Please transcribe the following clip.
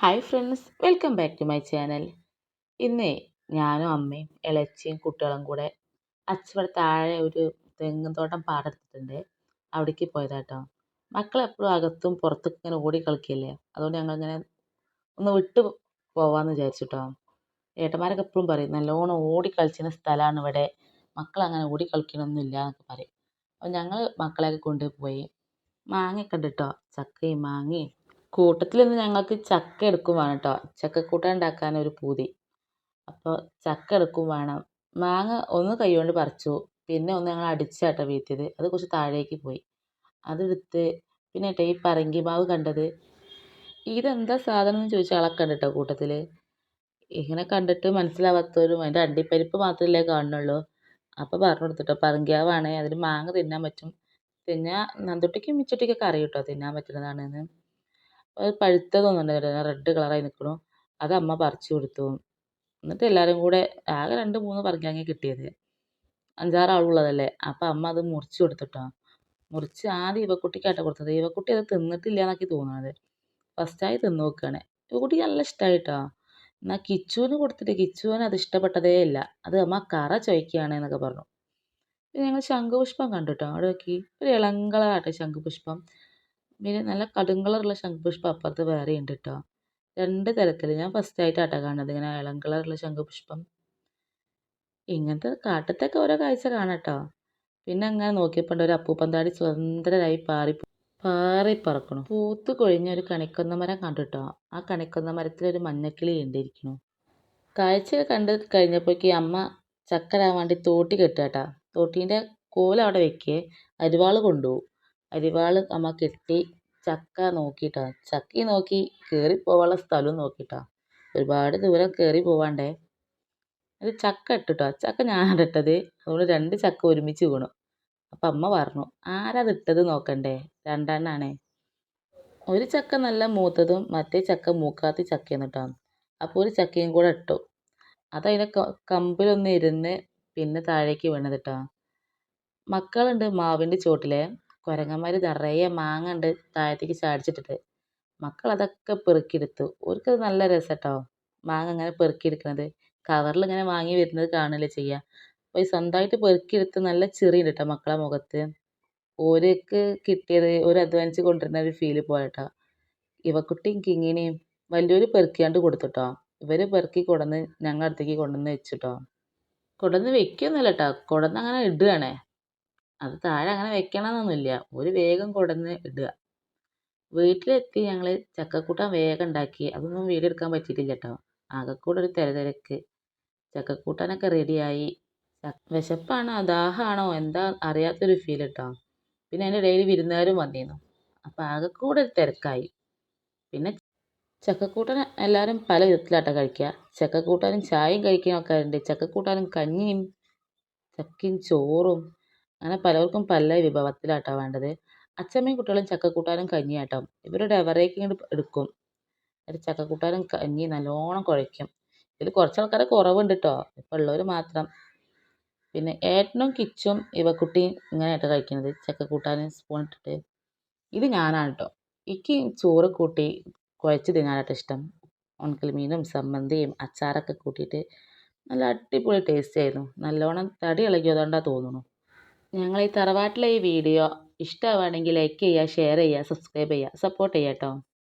Hi friends welcome back to my channel ഇന്ന് ഞാനും അമ്മയും ഇളച്ചിയും കുട്ടികളും കൂടെ അച്ചുവിടെ താഴെ ഒരു തെങ്ങും തോട്ടം പാടെടുത്തിട്ടുണ്ട് അവിടേക്ക് പോയതാട്ടോ. മക്കൾ എപ്പോഴും അകത്തും പുറത്തും ഇങ്ങനെ ഓടി കളിക്കില്ലേ? അതുകൊണ്ട് ഞങ്ങൾ ഞങ്ങളിങ്ങനെ ഒന്ന് വിട്ടു പോവാമെന്ന് വിചാരിച്ചിട്ടോ. ഏട്ടന്മാരൊക്കെ എപ്പോഴും പറയും നല്ലോണം ഓടി കളിച്ചിരുന്ന സ്ഥലമാണ് ഇവിടെ. മക്കൾ അങ്ങനെ ഓടി കളിക്കണമൊന്നുമില്ല എന്നൊക്കെ പറയും. അപ്പോൾ ഞങ്ങൾ മക്കളെയൊക്കെ കൊണ്ടുപോയി മാങ്ങയൊക്കെ ഉണ്ട് കേട്ടോ ചക്കയും മാങ്ങയും കൂട്ടത്തിലിന്ന് ഞങ്ങൾക്ക് ചക്ക എടുക്കും വേണം കേട്ടോ ചക്കക്കൂട്ടാൻ ഉണ്ടാക്കാൻ ഒരു പൂതി. അപ്പോൾ ചക്ക എടുക്കും വേണം. മാങ്ങ ഒന്ന് കൈകൊണ്ട് പറിച്ചു. പിന്നെ ഒന്ന് ഞങ്ങൾ അടിച്ചാട്ടോ വീഴ്ത്തിയത് അത് കുറച്ച് താഴേക്ക് പോയി. അതെടുത്ത് പിന്നെ കേട്ടോ ഈ പറങ്കി മാവ് കണ്ടത്. ഇതെന്താ സാധനം എന്ന് ചോദിച്ച ആളൊക്കെ ഉണ്ട് കേട്ടോ കൂട്ടത്തിൽ ഇങ്ങനെ കണ്ടിട്ട് മനസ്സിലാവാത്തവരും അതിന്റെ അണ്ടിപ്പരിപ്പ് മാത്രമല്ലേ കാണുന്നുള്ളൂ. അപ്പോൾ പറഞ്ഞു കൊടുത്തിട്ടോ പറങ്കിയാവാണേ അതിൽ മാങ്ങ തിന്നാൻ പറ്റും. തിന്നാ നന്ദുട്ടിക്കും മിച്ചുട്ടിക്കൊക്കെ അറിയും കേട്ടോ തിന്നാൻ പറ്റുന്നതാണെന്ന്. അത് റെഡ് കളറായി നിൽക്കണു അത് അമ്മ പറിച്ചു കൊടുത്തു. എന്നിട്ട് എല്ലാവരും കൂടെ ആകെ രണ്ട് മൂന്ന് പറങ്കിയാങ്ങ കിട്ടിയത്. അഞ്ചാറ് ആളുള്ളതല്ലേ അപ്പം അമ്മ അത് മുറിച്ച് കൊടുത്തിട്ടോ. മുറിച്ച് ആദ്യം ഇവക്കുട്ടിക്കാട്ടോ കൊടുത്തത്. ഇവക്കുട്ടി അത് തിന്നിട്ടില്ല എന്നൊക്കെ തോന്നുന്നത് ഫസ്റ്റായി തിന്ന് നോക്കുകയാണ് ഇവക്കുട്ടിക്ക് നല്ല ഇഷ്ടമായിട്ടോ എന്നാൽ കിച്ചുവിന് കൊടുത്തിട്ട് കിച്ചുവിന് അത് ഇഷ്ടപ്പെട്ടതേ ഇല്ല. അത് അമ്മ കറ ചോദിക്കുകയാണ് എന്നൊക്കെ പറഞ്ഞു. പിന്നെ ഞങ്ങൾ ശംഖുപുഷ്പം കണ്ടു കേട്ടോ അവിടെ നോക്കി. ഒരു ഇളം ശംഖുപുഷ്പം. പിന്നെ നല്ല കടും കളറുള്ള ശംഖുപുഷ്പം അപ്പുറത്ത് വേറെ ഉണ്ട് കേട്ടോ രണ്ട് തരത്തിൽ ഞാൻ ഫസ്റ്റ് ആയിട്ടാട്ടോ കാണുന്നത്. ഇങ്ങനെ ഇളം കളറുള്ള ശംഖുപുഷ്പം. ഇങ്ങനത്തെ കാട്ടത്തൊക്കെ ഓരോ കാഴ്ച കാണാം കേട്ടോ പിന്നെ അങ്ങനെ നോക്കിയപ്പോൾ ഒരു അപ്പൂപ്പന്താടി സ്വതന്ത്രരായി പാറി പാറി പറക്കണു. പൂത്ത് കൊഴിഞ്ഞ ഒരു കണിക്കൊന്ന മരം കണ്ടു കേട്ടോ ആ കണിക്കൊന്ന മരത്തിൽ ഒരു മഞ്ഞക്കിളി ഉണ്ടിരിക്കണു കാഴ്ച കണ്ട് കഴിഞ്ഞപ്പോഴേക്ക് അമ്മ ചക്കരാൻ വേണ്ടി തോട്ടി കെട്ടുക കേട്ടോ തോട്ടീന്റെ കോലവിടെ അവിടെ വെക്കേ. അരിവാൾ കൊണ്ടുപോകും. അരിവാൾ അമ്മ കെട്ടി ചക്ക നോക്കിയിട്ടാണ് ചക്കയും നോക്കി കയറി പോകാനുള്ള സ്ഥലവും നോക്കിയിട്ടാണ് ഒരുപാട് ദൂരം കയറി പോവാണ്ടേ. അത് ചക്ക ഇട്ടിട്ടോ? ചക്ക ഞാനാണ് ഇട്ടത്. അതുകൊണ്ട് രണ്ട് ചക്ക ഒരുമിച്ച് വീണു. അപ്പം അമ്മ പറഞ്ഞു ആരത് ഇട്ടത് നോക്കണ്ടേ? രണ്ടെണ്ണാണേ. ഒരു ചക്ക നല്ല മൂത്തതും മറ്റേ ചക്ക മൂക്കാത്ത ചക്കയാണ് കേട്ടോ. അപ്പോൾ ഒരു ചക്കയും കൂടെ ഇട്ടു. അതതിന്റെ കമ്പിലൊന്ന് ഇരുന്ന് പിന്നെ താഴേക്ക് വീണത് കേട്ടോ. മക്കളുണ്ട് മാവിന്റെ ചോട്ടിലെ. കുരങ്ങന്മാർ നിറയെ മാങ്ങ ഉണ്ട് താഴത്തേക്ക് ചാടിച്ചിട്ടിട്ട്. മക്കൾ അതൊക്കെ പെറുക്കിയെടുത്തു. ഓർക്കത് നല്ല രസം കേട്ടോ മാങ്ങ ഇങ്ങനെ പെറുക്കിയെടുക്കുന്നത് കവറിൽ ഇങ്ങനെ വാങ്ങി വരുന്നത് കാണുകയല്ലേ ചെയ്യുക അപ്പോൾ ഈ സ്വന്തമായിട്ട് പെറുക്കിയെടുത്ത് നല്ല ചിറിയുണ്ട് കേട്ടോ മക്കളെ മുഖത്ത്? ഓർക്ക് കിട്ടിയത് ഒരു അധ്വാനിച്ച് കൊണ്ടുവരുന്ന ഒരു ഫീൽ പോലെ കേട്ടോ ഇവക്കുട്ടിയും കിങ്ങിനെയും വലിയൊരു പെറുക്കിയാണ്ട് കൊടുത്തു കേട്ടോ ഇവർ പെറുക്കി കൊണ്ടുവന്ന് ഞങ്ങളുടെ അടുത്തേക്ക് കൊണ്ടുവന്ന് വെച്ചിട്ടോ. കൊണ്ടുവന്ന് വെക്കുകയൊന്നുമില്ല കേട്ടോ കൊണ്ടുവന്ന് അങ്ങനെ ഇടുകയാണേ. അത് താഴെ അങ്ങനെ വെക്കണമെന്നൊന്നുമില്ല ഒരു വേഗം കൊണ്ടുവന്ന് ഇടുക. വീട്ടിലെത്തി ഞങ്ങൾ ചക്കക്കൂട്ടാൻ വേഗം ഉണ്ടാക്കി. അതൊന്നും വീഡിയോ എടുക്കാൻ പറ്റിയിട്ടില്ല കേട്ടോ ആകെക്കൂടെ ഒരു തിരതിരക്ക്. ചക്കക്കൂട്ടാനൊക്കെ റെഡിയായി. വിശപ്പാണോ? ദാഹമാണോ എന്താ അറിയാത്തൊരു ഫീൽ കേട്ടോ പിന്നെ അതിന്റെ ഇടയിൽ വിരുന്നുകാരും വന്നിരുന്നു. അപ്പോൾ ആകെക്കൂടെ ഒരു തിരക്കായി. പിന്നെ ചക്കക്കൂട്ടൻ എല്ലാവരും പല വിധത്തിലാട്ടോ കഴിക്കുക. ചക്കക്കൂട്ടാനും ചായയും കഴിക്കാനൊക്കെ ഉണ്ട്. ചക്കക്കൂട്ടാനും കഞ്ഞിയും ചക്കയും ചോറും അങ്ങനെ പലർക്കും പല വിഭവത്തിലാട്ടോ വേണ്ടത്. അച്ഛമ്മയും കുട്ടികളും ചക്കക്കൂട്ടാനും കഞ്ഞിയാട്ടോ. ഇവരുടെ എവറേക്ക് എടുക്കും. ഒരു ചക്കക്കൂട്ടാനും കഞ്ഞി നല്ലോണം കുഴയ്ക്കും. ഇതിൽ കുറച്ച് ആൾക്കാരെ കുറവുണ്ട് കേട്ടോ ഇപ്പോൾ ഉള്ളവർ മാത്രം. പിന്നെ ഏട്ടനും കിച്ചും ഇവക്കുട്ടിയും ഇങ്ങനെയാട്ടോ കഴിക്കുന്നത് ചക്കക്കൂട്ടാനും സ്പൂൺ ഇട്ടിട്ട്. ഇത് ഞാനാണ് കേട്ടോ എനിക്ക് ചോറ് കൂട്ടി കുഴച്ച് തിന്നാനായിട്ട് ഇഷ്ടം. ഉണക്കൽ മീനും സമ്മന്തിയും അച്ചാറൊക്കെ കൂട്ടിയിട്ട് നല്ല അടിപൊളി ടേസ്റ്റ് ആയിരുന്നു. നല്ലോണം തടി ഇളകിയതുകൊണ്ടാണ് തോന്നുന്നു. ഞങ്ങളെ ഈ തറവാട്ടിലെ ഈ വീഡിയോ ഇഷ്ടമാവുകയാണെങ്കിൽ ലൈക്ക് ചെയ്യുക ഷെയർ ചെയ്യുക സബ്സ്ക്രൈബ് ചെയ്യുക സപ്പോർട്ട് ചെയ്യുക കേട്ടോ